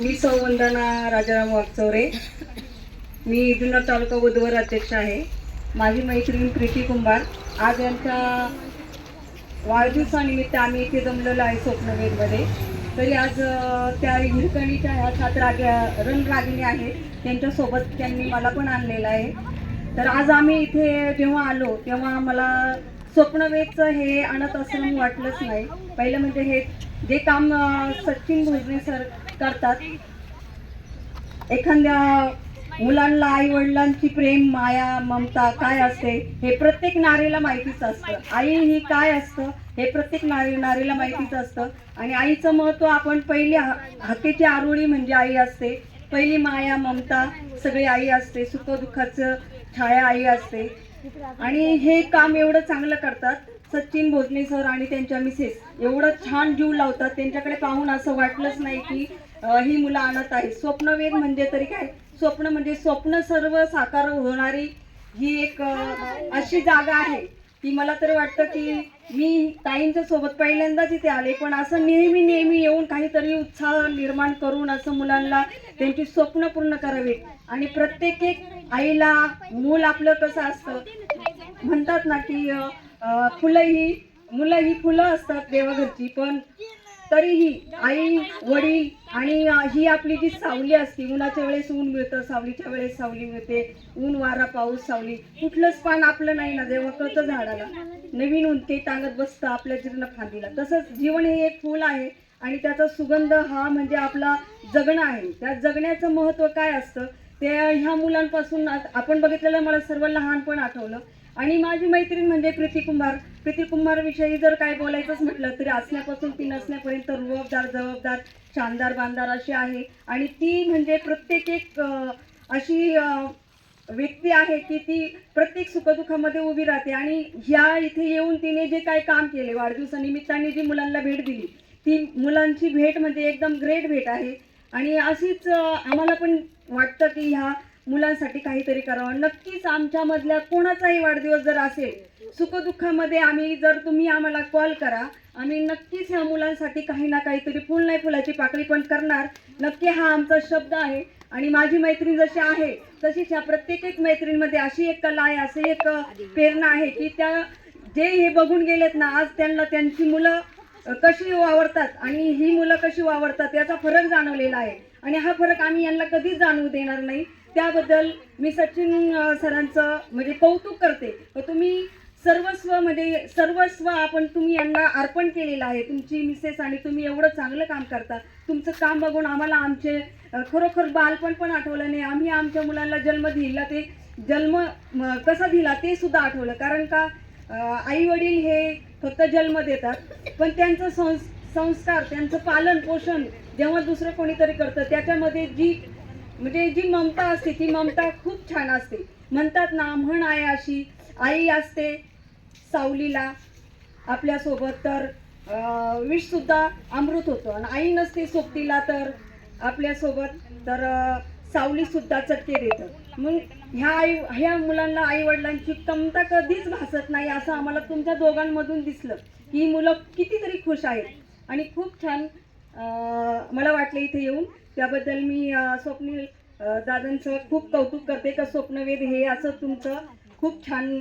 मी सौ वंदना राजाराम वागचौरे मी जुन्नर तालुका बुधवर अध्यक्ष आहे. माझी मैत्रीण प्रीती कुंभार. आज यांच्या वाढदिवसानिमित्त आम्ही इथे जमलेलो आहे स्वप्नवेदमध्ये. तरी आज त्या हिरकणीच्या ह्या सात राग रणरागिणी आहेत. त्यांच्यासोबत त्यांनी मला पण आणलेलं आहे. तर आज आम्ही इथे जेव्हा आलो तेव्हा मला स्वप्नवेदचं हे अनाथ आश्रम वाटलंच नाही. पहिलं म्हणजे हे जे काम सचिन भोजने सर करतात एखाद्या मुलांना आई वडिलांची प्रेम माया ममता काय असते हे प्रत्येक नारीला माहितीच असतं. आई ही काय असतं हे प्रत्येक नारी नारीला माहितीच असतं. आणि आईचं महत्त्व आपण पहिली हा- हाकेची आरोळी म्हणजे आई असते. पहिली माया ममता सगळी आई असते. सुखदुःखाचं छाया आई असते. आणि हे काम एवढं चांगलं करतात. सचिन भोजने सर आणि त्यांच्या मिसेस एवढं छान जीव लावतात. त्यांच्याकडे पाहून असं वाटलंच नाही की ही मुलं आणत आहेत. स्वप्नवेद म्हणजे तरी काय? स्वप्न म्हणजे स्वप्न सर्व साकार होणारी ही एक अशी जागा आहे. की मला तरी वाटतं की मी ताईंच्या सोबत पहिल्यांदाच इथे आले पण असं नेहमी नेहमी येऊन काहीतरी उत्साह निर्माण करून असं मुलांना त्यांची स्वप्न पूर्ण करावी. आणि प्रत्येक एक आईला मूल आपलं कसं असतं म्हणतात ना की फुलं ही मुलं ही फुलं असतात देवाघरची पण तरीही आई वडील आणि ही आपली जी सावली असते उन्हाच्या वेळेस ऊन मिळतं सावलीच्या वेळेस सावली मिळते ऊन वारा पाऊस सावली कुठलंच पान आपलं नाही ना जेव्हा कळतं झाडाला. नवीन ऊन ते टांगत बसतं आपल्या जीर्ण फांदीला. तसंच जीवन हे एक फूल आहे आणि त्याचा सुगंध हा म्हणजे आपला जगणं आहे. त्या जगण्याचं महत्त्व काय असतं? ते ह्या मुलांपासून आपण बघितलेलं मला सर्व लहानपण आठवलं. आणि माझी मैत्रीण म्हणजे प्रीती कुंभार. प्रीती कुंभारविषयी जर काय बोलायचंच म्हटलं तरी असण्यापासून ती नसण्यापर्यंत रुबाबदार जबाबदार शानदार बांधार अशी आहे. आणि ती म्हणजे प्रत्येक एक अशी व्यक्ती आहे की ती प्रत्येक सुखदुःखामध्ये उभी राहते. आणि ह्या इथे येऊन तिने जे काय काम केले वाढदिवसानिमित्ताने जी मुलांना भेट दिली ती मुलांची भेट म्हणजे एकदम ग्रेट भेट आहे. आणि अशीच आम्हाला पण वाटतं की ह्या मुलांसाठी काहीतरी करावं. नक्कीच आमच्यामधल्या कोणाचाही वाढदिवस जर असेल सुखदुःखामध्ये आम्ही जर तुम्ही आम्हाला कॉल करा आम्ही नक्कीच ह्या मुलांसाठी काही ना काहीतरी फुल नाही फुलाची पाकळी पण करणार. नक्की हा आमचा शब्द आहे. आणि माझी मैत्रीण जशी आहे तशीच ह्या प्रत्येकच मैत्रीणमध्ये अशी एक कला आहे अशी एक प्रेरणा आहे की त्या जे हे बघून गेलेत ना आज त्यांना त्यांची मुलं कशी वावरतात आणि ही मुलं कशी वावरतात याचा फरक जाणवलेला आहे. आणि हा फरक आम्ही यांना कधीच जाणवू देणार नाही. त्याबद्दल मी सचिन सरांचं म्हणजे कौतुक करते. तुम्ही सर्वस्व म्हणजे सर्वस्व आपण तुम्ही यांना अर्पण केलेलं आहे. तुमची मिसेस आणि तुम्ही एवढं चांगलं काम करता. तुमचं काम बघून आम्हाला आमचे खरोखर बालपण पण आठवलं नाही. आम्ही आमच्या मुलांना जन्म दिला ते जन्म कसा दिला ते सुद्धा आठवलं. कारण का आई वडील हे फक्त जन्म देतात पण त्यांचं संस संस्कार त्यांचं पालन पोषण जेव्हा दुसरं कोणीतरी करतं त्याच्यामध्ये जी म्हणजे जी ममता असते ती ममता खूप छान असते. म्हणतात ना म्हण आहे अशी आई असते सावलीला आपल्यासोबत तर विषसुद्धा अमृत होतं. आणि आई नसते सोबतीला तर आपल्यासोबत तर सावली सुद्धा चटके देतं मग ह्या आई ह्या मुलांना आई वडिलांची कमता कधीच भासत नाही असं आम्हाला तुमच्या दोघांमधून दिसलं. की ही मुलं कितीतरी खुश आहेत. आणि खूप छान मला वाटलं इथे येऊन. त्याबद्दल मी स्वप्नील दादांचं खूप कौतुक करते का स्वप्नवेद हे असं तुमचं खूप छान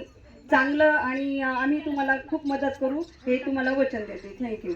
चांगलं आणि आम्ही तुम्हाला खूप मदत करू हे तुम्हाला वचन देते. थँक्यू.